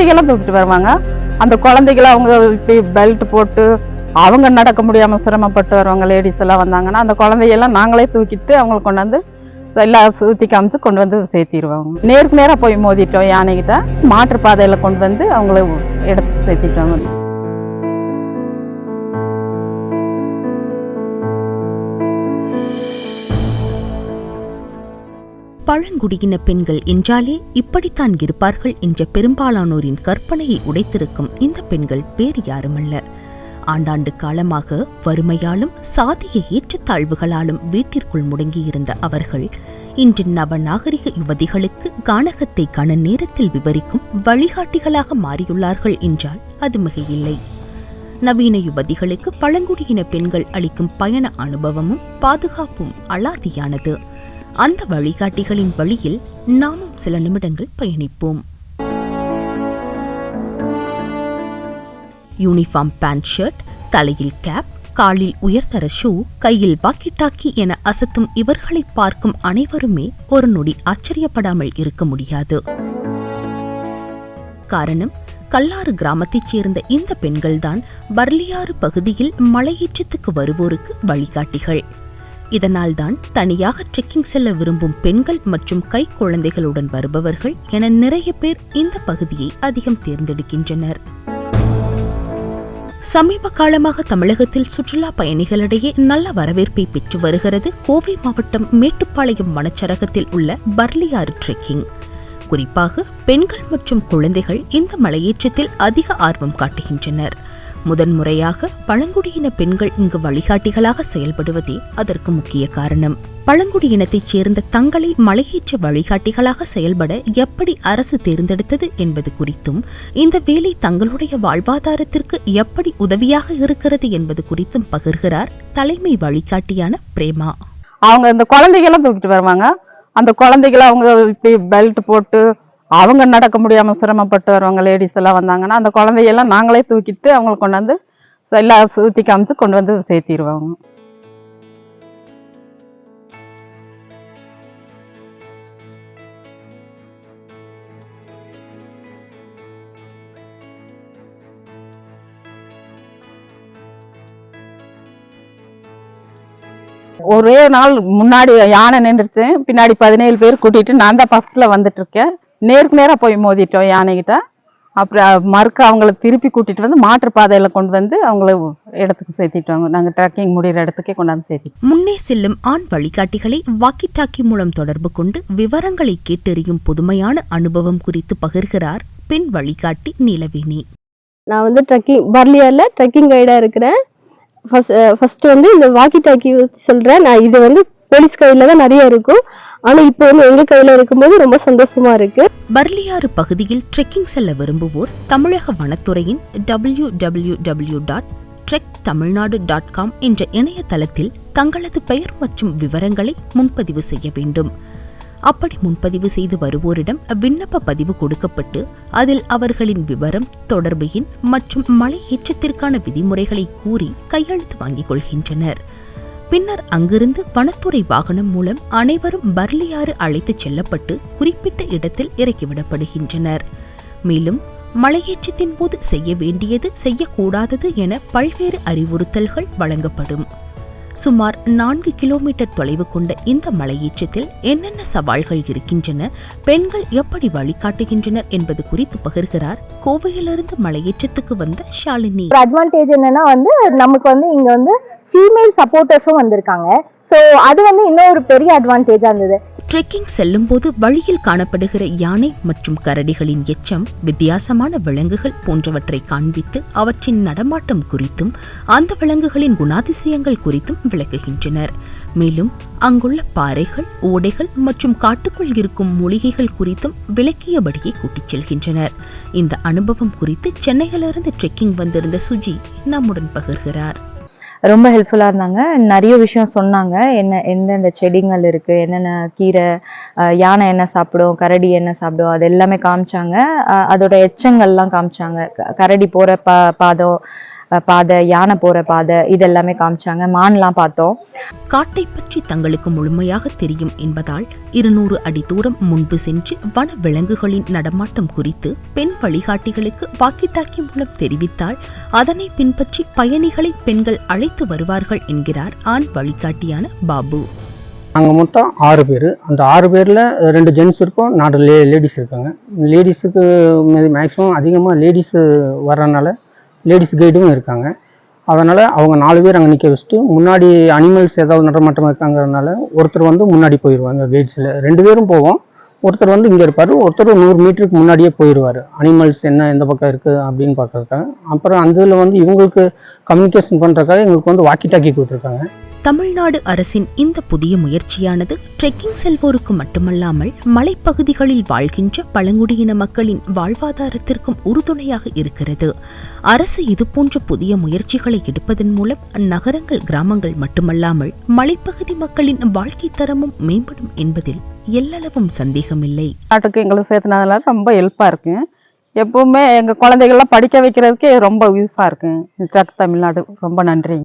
குழந்தைகளும் தூக்கிட்டு வருவாங்க. அந்த குழந்தைகளை அவங்க இப்படி பெல்ட் போட்டு அவங்க நடக்க முடியாமல் சிரமப்பட்டு வருவாங்க. லேடிஸ் எல்லாம் வந்தாங்கன்னா அந்த குழந்தையெல்லாம் நாங்களே தூக்கிட்டு அவங்களை கொண்டாந்து எல்லாம் சுற்றி காமிச்சு கொண்டு வந்து சேர்த்திடுவாங்க. நேருக்கு நேராக போய் மோதிட்டோம் யானைகிட்ட. மாற்றுப்பாதையில் கொண்டு வந்து அவங்கள எடுத்து சேர்த்திட்டோம் பழங்குடியின பெண்கள் என்றாலே இப்படித்தான் இருப்பார்கள் என்ற பெரும்பாலானோரின் கற்பனையை உடைத்திருக்கும் இந்த பெண்கள் வேறு யாருமல்ல. ஆண்டாண்டு காலமாக வறுமையாலும் சாதிய ஏற்றத்தாழ்வுகளாலும் வீட்டிற்குள் முடங்கியிருந்த அவர்கள் இன்று நவ நாகரிக யுவதிகளுக்கு கானகத்தை கன நேரத்தில் விவரிக்கும் வழிகாட்டிகளாக மாறியுள்ளார்கள் என்றால் அது மிகையில்லை. நவீன யுவதிகளுக்கு பழங்குடியின பெண்கள் அளிக்கும் பயண அனுபவமும் பாதுகாப்பும் அலாதியானது. அந்த வழிகாட்டிகளின் வழியில் நாமும் சில நிமிடங்கள் பயணிப்போம். யூனிஃபார்ம் பேண்ட் ஷர்ட் தலையில் கேப் காலில் உயர்தர ஷூ கையில் வாக்கி டாக்கி என அசத்தும் இவர்களை பார்க்கும் அனைவருமே ஒரு நொடி ஆச்சரியப்படாமல் இருக்க முடியாது. காரணம் கல்லாறு கிராமத்தைச் சேர்ந்த இந்த பெண்கள்தான் பர்லியாறு பகுதியில் மலையேற்றத்துக்கு வருவோருக்கு வழிகாட்டிகள். இதனால்தான் தனியாக ட்ரெக்கிங் செல்ல விரும்பும் பெண்கள் மற்றும் கை குழந்தைகளுடன் வருபவர்கள் என நிறைய பேர் இந்த பகுதியை அதிகம் தேர்ந்தெடுக்கின்றனர். சமீப காலமாக தமிழகத்தில் சுற்றுலா பயணிகளிடையே நல்ல வரவேற்பை பெற்று வருகிறது கோவை மாவட்டம் மேட்டுப்பாளையம் வனச்சரகத்தில் உள்ள பர்லியாறு ட்ரெக்கிங் குறிப்பாக பெண்கள் மற்றும் குழந்தைகள் இந்த மலையேற்றத்தில் அதிக ஆர்வம் காட்டுகின்றனர். முதன்முறையாக பழங்குடியின பெண்கள் இங்கு வழிகாட்டிகளாக செயல்படுவதே அதற்கு முக்கிய காரணம். பழங்குடியினத்தைச் சேர்ந்த தங்களை மலையேற்ற வழிகாட்டிகளாக செயல்பட எப்படி அரசு தேர்ந்தெடுத்தது என்பது குறித்தும் இந்த வேலை தங்களுடைய வாழ்வாதாரத்திற்கு எப்படி உதவியாக இருக்கிறது என்பது குறித்தும் பகிர்கிறார் தலைமை வழிகாட்டியான பிரேமா. அவங்க இந்த குழந்தைகளும் தூக்கிட்டு வருவாங்க. அந்த குழந்தைகளை அவங்க இப்படி பெல்ட் போட்டு அவங்க நடக்க முடியாம சிரமப்பட்டு வருவாங்க லேடிஸ் எல்லாம் வந்தாங்கன்னா அந்த குழந்தையெல்லாம் நாங்களே தூக்கிட்டு அவங்களை கொண்டாந்து எல்லாம் சுற்றி காமிச்சு கொண்டு வந்து சேர்த்திடுவாங்க ஒரே நாள் முன்னாடி யானை நின்றுச்சு பின்னாடி பதினேழு பேர் கூட்டிட்டு நான் தான் ஃபஸ்ட்டில் வந்துட்டு இருக்கேன். நேருக்கு நேரா போய் மோதிட்டோம் யானைகிட்ட. அப்புறம் மறுக்க அவங்கள திருப்பி கூட்டிட்டு வந்து மாற்றுப்பாதையில கொண்டு வந்து அவங்கள இடத்துக்கு சேர்த்திட்டோங்க நாங்க ட்ரெக்கிங் முடிகிற இடத்துக்கே கொண்டாந்து சேர்த்திட்டோம். முன்னே செல்லும் ஆண் வழிகாட்டிகளை வாக்கி டாக்கி மூலம் தொடர்பு கொண்டு விவரங்களை கேட்டறியும் புதுமையான அனுபவம் குறித்து பகிர்கிறார் பெண் வழிகாட்டி நீலவேணி நான் வந்து ட்ரெக்கிங் பர்லியரில் ட்ரெக்கிங் கைடாக இருக்கிறேன். ஃபர்ஸ்ட் ஃபர்ஸ்ட் வந்து இந்த வாக்கி டாக்கி சொல்கிறேன் நான் இது வந்து போலீஸ் கையில் தான் நிறைய இருக்கும். ஆனால் இப்போ வந்து எங்கள் கையில் இருக்கும்போது ரொம்ப சந்தோஷமா இருக்கு. பர்லியாறு பகுதியில் ட்ரெக்கிங் செல்ல விரும்புவோர் தமிழக வனத்துறையின் W W W dot trek Tamil Nadu dot com என்ற இணையதளத்தில் தங்களது பெயர் மற்றும் விவரங்களை முன்பதிவு செய்ய வேண்டும். அப்படி முன்பதிவு செய்து வருவோரிடம் விண்ணப்ப பதிவு கொடுக்கப்பட்டு அதில் அவர்களின் விவரம் தொடர்பு எண் மற்றும் மலை ஏற்றத்திற்கான விதிமுறைகளை கூறி கையெழுத்து வாங்கிக் கொள்கின்றனர். பின்னர் அங்கிருந்து வனத்துறை வாகனம் மூலம் அனைவரும் பர்லியாறு அழைத்துச் செல்லப்பட்டு குறிப்பிட்ட இடத்தில் இறக்கிவிடப்படுகின்றனர். மேலும் மலையேற்றத்தின் போது செய்ய வேண்டியது செய்யக்கூடாதது என பல்வேறு அறிவுறுத்தல்கள் வழங்கப்படும். சுமார் நான்கு கிலோமீட்டர் தொலைவு கொண்ட இந்த மலையேற்றத்தில் என்னென்ன சவால்கள் இருக்கின்றன பெண்கள் எப்படி வழிகாட்டுகின்றனர் என்பது குறித்து பகிர்கிறார் கோவையிலிருந்து மலையேற்றத்துக்கு வந்த ஷாலினி. அட்வான்டேஜ் என்னன்னா வந்து நமக்கு வந்து இங்க வந்து ஃபீமேல் சப்போர்ட்டர்ஸும் வந்திருக்காங்க. ஸோ அது வந்து இன்னும் ஒரு பெரிய அட்வான்டேஜாக இருந்தது. ட்ரெக்கிங் செல்லும்போது வழியில் காணப்படுகிற யானை மற்றும் கரடிகளின் எச்சம் வித்தியாசமான விலங்குகள் போன்றவற்றை காண்பித்து அவற்றின் நடமாட்டம் குறித்தும் அந்த விலங்குகளின் குணாதிசயங்கள் குறித்தும் விளக்குகின்றனர். மேலும் அங்குள்ள பாறைகள் ஓடைகள் மற்றும் காட்டுக்குள் இருக்கும் மூலிகைகள் குறித்தும் விளக்கியபடியே கூட்டிச் செல்கின்றனர். இந்த அனுபவம் குறித்து சென்னையிலிருந்து ட்ரெக்கிங் வந்திருந்த சுஜி நம்முடன் பகிர்கிறார். ரொம்ப ஹெல்ப்ஃபுல்லாக இருந்தாங்க. நிறைய விஷயம் சொன்னாங்க. என்ன எந்தெந்த செடிங்கள் இருக்குது என்னென்ன கீரை யானை என்ன சாப்பிடும் கரடி என்ன சாப்பிடும் அது எல்லாமே காமிச்சாங்க. அதோட எச்சங்கள்லாம் காமிச்சாங்க. கரடி போகிற பா பாதம் பாதை யானை போற பாதை இதெல்லாமே காமிச்சாங்க. மான்லாம் பார்த்தோம். காட்டை பற்றி தங்களுக்கு முழுமையாக தெரியும் என்பதால் இருநூறு அடி தூரம் முன்பு சென்று வன விலங்குகளின் நடமாட்டம் குறித்து பெண் வழிகாட்டிகளுக்கு வாக்கிட்டாக்கி மூலம் தெரிவித்தால் அதனை பின்பற்றி பயணிகளை பெண்கள் அழைத்து வருவார்கள் என்கிறார் ஆண் வழிகாட்டியான பாபு. அங்கே மொத்தம் ஆறு பேர். அந்த ஆறு பேரில் ரெண்டு ஜென்ட்ஸ் இருக்கும் நாலு லே லேடிஸ் இருக்காங்க லேடிஸுக்கு மேக்ஸிமம் அதிகமாக லேடிஸு வர்றதுனால லேடிஸ் கைடும் இருக்காங்க. அதனால் அவங்க நாலு பேர் அங்கே நிற்க வச்சுட்டு முன்னாடி அனிமல்ஸ் ஏதாவது நடமாட்டம் இருக்காங்கிறதுனால ஒருத்தர் வந்து முன்னாடி போயிடுவாங்க கைட்ஸில் ரெண்டு பேரும் போவோம். ஒருத்தர் வந்து இங்கே இருப்பார். ஒருத்தர் நூறு மீட்டருக்கு முன்னாடியே போயிடுவார் அனிமல்ஸ் என்ன எந்த பக்கம் இருக்குது அப்படின்னு பார்க்கறதுக்காக. அப்புறம் அந்த இதில் வந்து இவங்களுக்கு கம்யூனிகேஷன் பண்ணுறக்காக எங்களுக்கு வந்து வாக்கி டாக்கி கொடுத்துருக்காங்க. தமிழ்நாடு அரசின் இந்த புதிய முயற்சியானது ட்ரெக்கிங் செல்வோருக்கு மட்டுமல்லாமல் மலைப்பகுதிகளில் வாழ்கின்ற பழங்குடியின மக்களின் வாழ்வாதாரத்திற்கும் உறுதுணையாக இருக்கிறது. அரசு இதுபோன்ற புதிய முயற்சிகளை எடுப்பதன் மூலம் நகரங்கள் கிராமங்கள் மட்டுமல்லாமல் மலைப்பகுதி மக்களின் வாழ்க்கை தரமும் மேம்படும் என்பதில் எல்லளவும் சந்தேகமில்லை. எங்களுக்கு சேர்த்துனதுனால ரொம்ப ஹெல்ப்பாக இருக்குங்க எப்பவுமே எங்கள் குழந்தைகள்லாம் படிக்க வைக்கிறதுக்கே ரொம்ப யூஸாக இருக்குங்க தமிழ்நாடு ரொம்ப நன்றி.